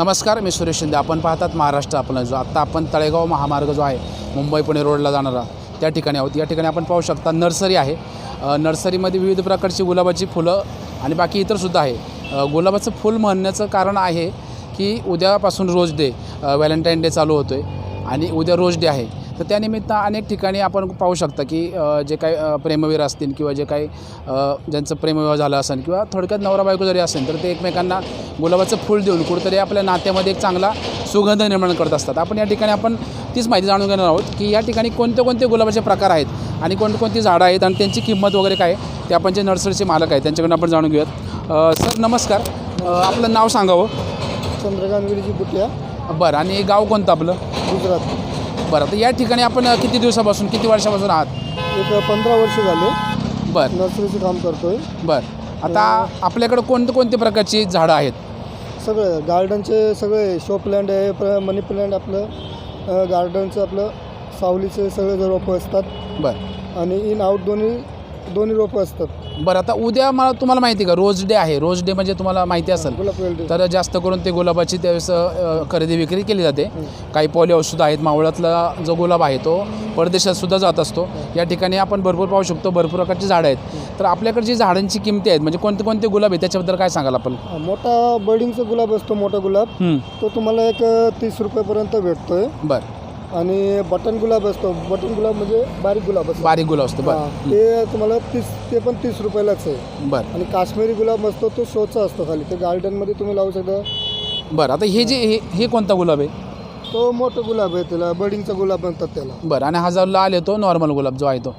नमस्कार मी सुरेश शिंदे. आपण पाहतात महाराष्ट्र आपला जो आत्ता आपण तळेगाव महामार्ग जो आहे मुंबई पुणे रोडला जाणारा त्या ठिकाणी आहोत. या ठिकाणी आपण पाहू शकता नर्सरी आहे. नर्सरीमध्ये विविध प्रकारची गुलाबाची फुलं आणि बाकी इतरसुद्धा आहे. गुलाबाचं फुल म्हणण्याचं कारण आहे की उद्यापासून रोज डे व्हॅलेंटाईन डे चालू होतो आहे आणि उद्या रोज डे आहे. तर त्यानिमित्त अनेक ठिकाणी आपण पाहू शकता की जे काही प्रेमवीर असतील किंवा जे काही ज्यांचं प्रेमविवाह झाला असेल किंवा थोडक्यात नवरा बायको जरी असेल तर ते एकमेकांना गुलाबाचं फूल देऊन कुठेतरी आपल्या नात्यामध्ये एक चांगला सुगंध निर्माण करत असतात. आपण या ठिकाणी आपण तीच माहिती जाणून घेणार आहोत की या ठिकाणी कोणते कोणते गुलाबाचे प्रकार आहेत आणि कोणकोणती झाडं आहेत आणि त्यांची किंमत वगैरे काय आहे ते आपण जे नर्सरीचे मालक आहेत त्यांच्याकडून आपण जाणून घेऊयात. सर नमस्कार. आपलं नाव सांगावं चंद्रकांत गिरीची बुटिया बरं आणि गाव कोणतं आपलं? गुजरात. बरं तर या ठिकाणी आपण किती दिवसापासून किती वर्षापासून आहात? एक पंधरा वर्ष झाले. बरं. नर्सरीचं काम करतोय. बरं. आता आपल्याकडं कोणते कोणते प्रकारची झाडं आहेत? सगळं गार्डनचे सगळे शो प्लॅन्ट आहे प्र मनी प्लॅन्ट आपलं अं, गार्डनचं आपलं सावलीचे सगळे रोपं असतात. बरं. आणि इन आउट दोन्ही दोन्ही रोपं असतात. बरं आता उद्या मला तुम्हाला माहिती आहे का? रोज डे आहे. रोज डे म्हणजे तुम्हाला माहिती असेल. गुलाब तर जास्त करून ते गुलाबाची त्यावेळेस अ, खरेदी विक्री केली जाते. काही पॉली औषधं आहेत. मावळातला जो गुलाब आहे तो परदेशात सुद्धा जात असतो. या ठिकाणी आपण भरपूर पाहू शकतो. भरपूर प्रकारची झाडं आहेत. तर आपल्याकडे जी झाडांची किमती आहेत म्हणजे कोणते कोणते गुलाब आहेत? त्याच्याबद्दल काय सांगाल आपण? मोठा बर्डिंगचा गुलाब असतो मोठा गुलाब. हं, तो तुम्हाला एक तीस रुपयापर्यंत भेटतोय. बरं. आणि बटन गुलाब असतो. बटन गुलाब म्हणजे बारीक गुलाब असतो. बारीक गुलाब असतो हा, ते तुम्हाला तीस ते पण तीस रुपयालाच आहे. बरं. आणि काश्मीरी गुलाब असतो तो शोचा असतो खाली. ते गार्डनमध्ये तुम्ही लावू शकता. बरं आता हे जे हे हे कोणता गुलाब आहे? तो मोठा गुलाब आहे त्याला. बर्डिंगचा गुलाब म्हणतात त्याला. बरं आणि हजारला आले तो नॉर्मल गुलाब जो आहे तो?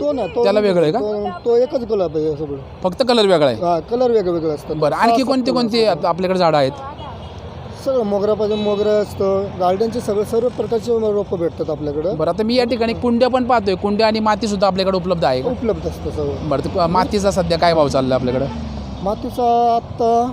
तो ना तो त्याला वेगळं आहे का? तो- तो एकच गुलाब आहे सगळं. फक्त कलर वेगळा आहे. हा कलर वेगळे वेगळे असतात बरं आणखी कोणती कोणती आप- आपल्याकडे झाडं आहेत? सगळं मोगरा पाहिजे मोगरा असतं. गार्डनचे सगळे सर्व प्रकारचे रोपं भेटतात आपल्याकडं. बरं आता मी या ठिकाणी कुंड्या पण पाहतोय. कुंड्या आणि मातीसुद्धा आपल्याकडे उपलब्ध आहे का? उपलब्ध असतं सगळं. बरं तर मातीचा सध्या काय भाव चालला आपल्याकडं? मातीचा आत्ता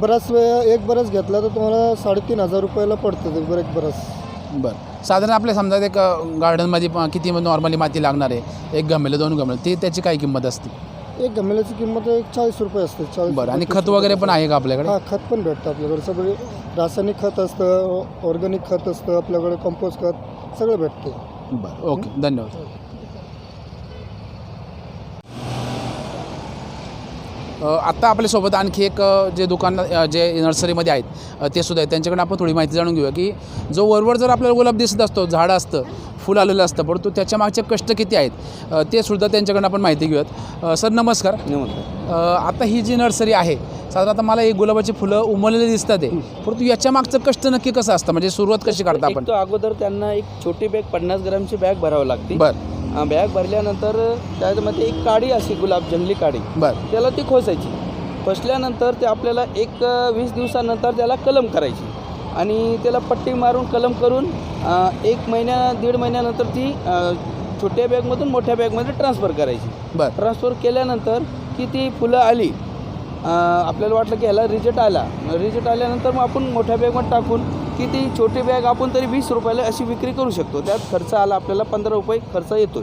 बराच वेळ एक बरस घेतला तर तुम्हाला साडेतीन हजार रुपयाला पडतं ते बरं एक बरस बरं. साधारण आपल्या समजा एक गार्डनमध्ये किती नॉर्मली माती लागणार आहे? एक गमेलं दोन गमेलं ते त्याची काय किंमत असते? एक गमेल्याची किंमत एक चाळीस रुपये असते चाळीस बरं आणि खत वगैरे पण आहे का आपल्याकडे? हा खत पण भेटतं आपल्याकडे सगळे रासायनिक खत असतं ऑर्गॅनिक खत असतं आपल्याकडे कंपोस्ट खत सगळं भेटतं. बरं ओके धन्यवाद. आत्ता आपल्यासोबत आणखी एक जे दुकान जे नर्सरीमध्ये आहेत ते सुद्धा आहेत. त्यांच्याकडे आपण थोडी माहिती जाणून घेऊया की जो वरवर जर आपल्याला गुलाब दिसत असतो झाडं असतं फुल आलेलं असतं परंतु त्याच्या मागचे कष्ट किती आहेत ते सुद्धा त्यांच्याकडून आपण माहिती घेऊयात. सर नमस्कार. आता ही जी नर्सरी आहे साधारणतः मला ही गुलाबाची फुलं उमललेली दिसतात आहे परंतु याच्या मागचं कष्ट नक्की कसं असतं? म्हणजे सुरुवात कशी करता एक आपण? अगोदर त्यांना एक छोटी बॅग पन्नास ग्रामची बॅग भरावी लागते. बरं. बॅग भरल्यानंतर त्यामध्ये एक काडी अशी गुलाब जंगली काडी. बरं. त्याला ती खोसायची. खोसल्यानंतर ते आपल्याला एक वीस दिवसानंतर त्याला कलम करायची. आणि त्याला पट्टी मारून कलम करून एक महिन्या दीड महिन्यानंतर ती छोट्या बॅगमधून मोठ्या बॅगमध्ये ट्रान्सफर करायची. बरं. ट्रान्सफर केल्यानंतर की ती फुलं आली आपल्याला वाटलं की ह्याला रिजेक्ट आला. रिजेक्ट आल्यानंतर मग आपण मोठ्या बॅगमध्ये टाकून की ती छोटी बॅग आपण तरी वीस रुपयाला अशी विक्री करू शकतो. त्यात खर्च आला आपल्याला पंधरा रुपये खर्च येतो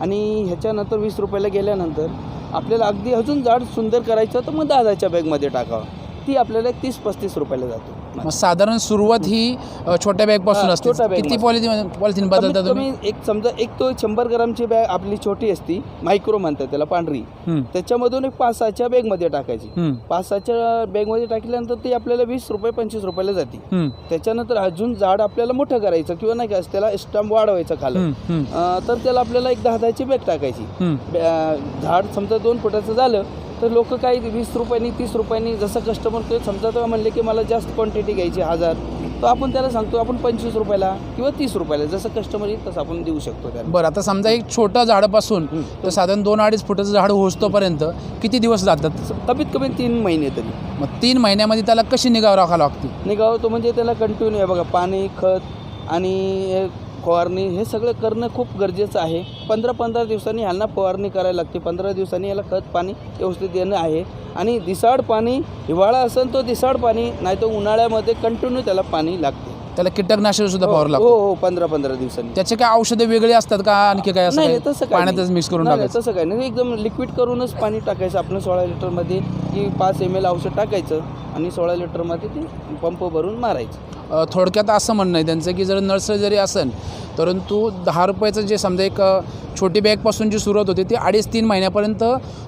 आणि ह्याच्यानंतर वीस रुपयाला गेल्यानंतर आपल्याला अगदी अजून झाड सुंदर करायचं तर मग दहाच्या बॅगमध्ये टाकावं. ती आपल्याला एक तीस पस्तीस रुपयाला जातो. मग साधारण सुरुवात ही छोट्या बॅगपासून असते. छोट्या. किती पॉलिथिन पॉलिथिन बदलता तुम्ही एक समजा एक तो शंभर ग्रामची बॅग आपली छोटी असती मायक्रो म्हणतात त्याला पांढरी. हं, त्याच्यामधून एक पाच सहाच्या बॅगमध्ये टाकायची. हं, पाच सहाच्या बॅगमध्ये टाकल्यानंतर ती आपल्याला वीस रुपये पंचवीस रुपयाला जाते. हं, त्याच्यानंतर अजून झाड आपल्याला मोठं करायचं किंवा नाही का त्याला स्टंप वाढवायचं खालं हं, हं, अं, तर त्याला आपल्याला एक दहा दहाची बॅग टाकायची. हं. बॅ- झाड समजा दोन फुटाचं झालं तर लोक काही वीस रुपयांनी तीस रुपयांनी जसं कस्टमर तो समजा तो म्हणले की मला जास्त क्वांटिटी घ्यायची हजार तर आपण त्याला सांगतो आपण पंचवीस रुपयाला किंवा तीस रुपयाला जसं कस्टमर येईल तसं आपण देऊ शकतो त्याला. बरं आता समजा एक छोटं झाडापासून. तर साधारण दोन अडीच फुटाचं झाड होतोपर्यंत किती दिवस जातात? कमीत कमी तीन महिने तरी. मग तीन महिन्यामध्ये त्याला कशी निगाव राखावी लागते निघावं तो म्हणजे त्याला कंटिन्यू आहे बघा पाणी खत आणि फवारणी हे सगळं करणं खूप गरजेचं आहे. पंधरा पंधरा दिवसांनी ह्यांना फवारणी करायला लागते. पंधरा दिवसांनी याला खत पाणी व्यवस्थित देणं आहे. आणि दिसाड पाणी हिवाळा असेल तो दिसाड पाणी नाही तर उन्हाळ्यामध्ये कंटिन्यू त्याला पाणी लागते. त्याला कीटकनाशक सुद्धा हो फवारं हो लागतं. हो पंधरा पंधरा दिवसांनी. त्याचे काय औषधं वेगळे असतात का? आणखी काय असं नाही तसं काय पाण्यातच. मिक्स करून टाकायचं? तसं काय नाही. एकदम लिक्विड करूनच पाणी टाकायचं. आपलं सोळा लिटरमध्ये की पाच एम एल औषध टाकायचं. आणि सोळा लिटरमध्ये ते पंप भरून मारायचं. अ, थोडक्यात असं म्हणणं आहे त्यांचं की जर नर्सरी जरी असेल परंतु दहा रुपयाचं जे समजा एक अ, छोटी बॅगपासून जी सुरुवात होते ती अडीच तीन महिन्यापर्यंत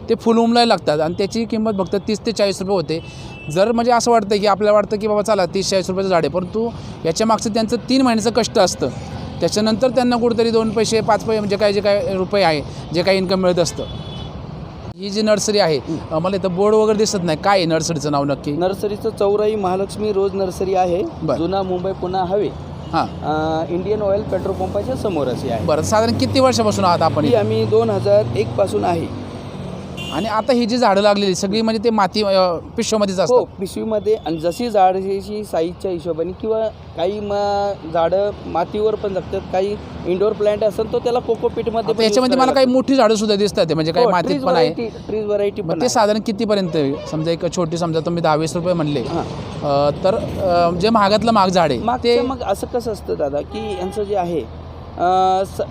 ते फुल उमलायला लागतात आणि त्याची किंमत फक्त तीस ते चाळीस रुपये होते. जर म्हणजे असं वाटतं की आपल्याला वाटतं की बाबा चला तीस चाळीस रुपयाचं झाड आहे परंतु याच्या मागचं त्यांचं तीन महिन्याचं कष्ट असतं. त्याच्यानंतर त्यांना कुठेतरी दोन पैसे पाच पैसे म्हणजे काय जे काय रुपये आहे जे काही इन्कम मिळत असतं. ही जी नर्सरी आहे अ, मला इथं बोर्ड वगैरे दिसत नाही. काय आहे नर्सरीचं नाव नक्की? नर्सरीचं चौराई महालक्ष्मी रोज नर्सरी आहे. बरं. जुना मुंबई पुन्हा हवे. हां. अं, इंडियन ऑइल पेट्रोल पंपाच्या समोर अशी आहे. बरं साधारण किती वर्षापासून आहात आपण ही इथे? आम्ही दोन हजार एक पासून आहे. आणि आता ही जी झाडं लागलेली सगळी म्हणजे ते माती अ, पिशव्यामध्येच हो असतात पिशवीमध्ये आणि जशी झाडाची साईजच्या हिशोबाने किंवा काही झाडं मातीवर पण जगतात काही इंडोर प्लांट असेल तो त्याला कोकोपीटमध्ये याच्यामध्ये मला काही मोठी झाडं सुद्धा दिसतात ते, म्हणजे काही मातीत पण आहे ट्रीज व्हरायटी मग हो, पण ते आहे. साधारण कितीपर्यंत आहे? समजा एक छोटी समजा तुम्ही दहा वीस रुपये म्हणले हां. अ, तर अ, जे महागातलं महाग झाड आहे ते मागचं मग असं कसं असतं दादा की यांचं जे आहे अं, स-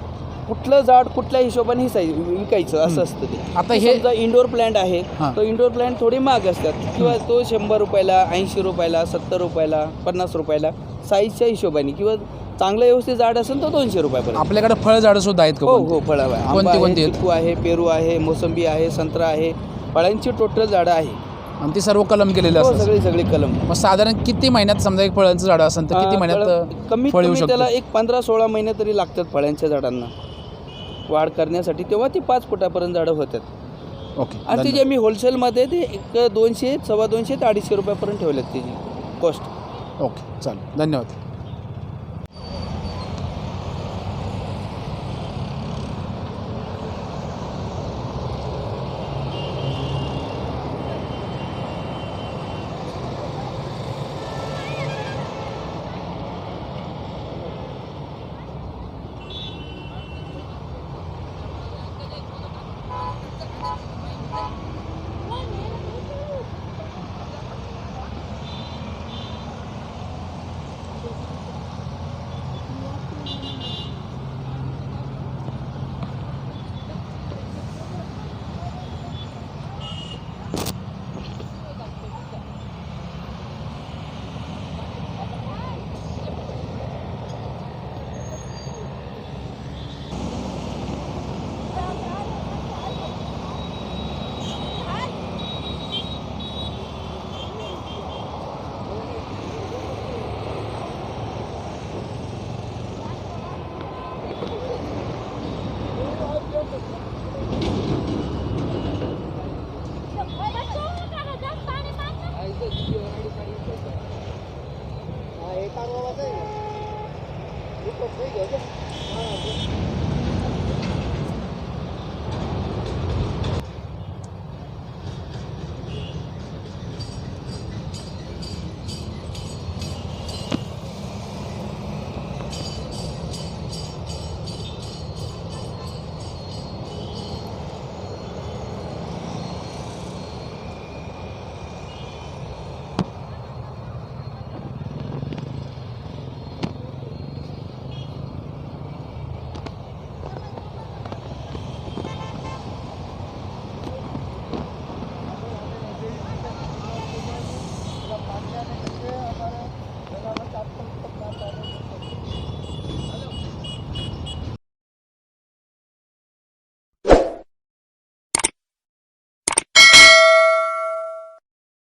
कुठलं झाड कुठल्या हिशोबाने हिसाय विकायचं असं असतं ते. आता हे- समजा इंडोर प्लांट आहे हां. तो इंडोर प्लांट थोडे महाग असतात. किंवा तो शंभर रुपयाला ऐंशी रुपयाला सत्तर रुपयाला पन्नास रुपयाला साईजच्या हिशोबाने. किंवा चांगलं व्यवस्थित झाड असेल तर दोनशे रुपयापर्यंत. आपल्याकडे फळ झाडं सुद्धा आहेत का हो कोणती? हो फळं आहे कोणती- आंबा कोणती आहे आहेत? चिकू आहे पेरू आहे मोसंबी आहे संत्रा आहे. फळांची टोटल झाडं आहे. आणि ती सर्व कलम केलेलं हो असतं सगळी सगळी कलम. मग साधारण किती महिन्यात समजा एक फळांचं झाड असेल तर किती अं, महिन्यात फळं- कमीत फळ येऊ कमी त्याला शकतं एक पंधरा सोळा महिने तरी लागतात फळांच्या झाडांना. वाढ करण्यासाठी तेव्हा ती पाच फुटापर्यंत झाडं होतात ओके आणि त्याची आम्ही होलसेलमध्ये ते एक दोनशे सव्वा दोनशे ते अडीचशे रुपयापर्यंत ठेवलेत त्याची कॉस्ट ओके चालेल. धन्यवाद.